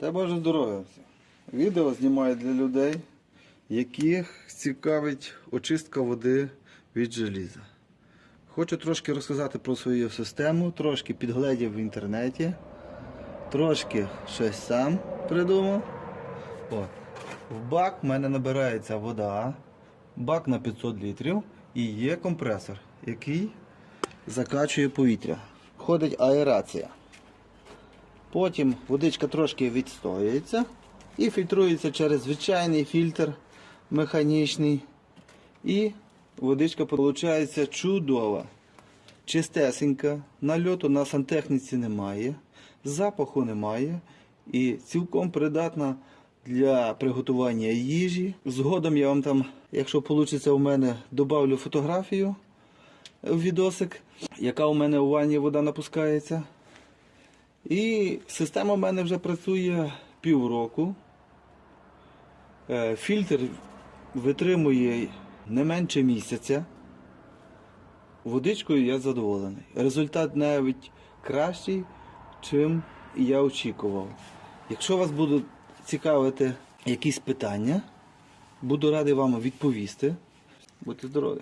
Та Боже здоров'я. Відео знімаю для людей, яких цікавить очистка води від желіза. Хочу трошки розказати про свою систему, трошки підгледів в інтернеті, трошки щось сам придумав. От. В бак в мене набирається вода, бак на 500 літрів і є компресор, який закачує повітря. Ходить аерація. Потім водичка трошки відстоюється і фільтрується через звичайний фільтр механічний. І водичка виходить чудова, чистесенька, нальоту на сантехніці немає, запаху немає і цілком придатна для приготування їжі. Згодом я вам там, якщо вийде у мене, добавлю фотографію в відосик, яка у мене у ванні вода напускається. І система в мене вже працює півроку. Е, Фільтр витримує не менше місяця. Водичкою я задоволений. Результат навіть кращий, чим я очікував. Якщо вас будуть цікавити якісь питання, буду радий вам відповісти. Будьте здорові!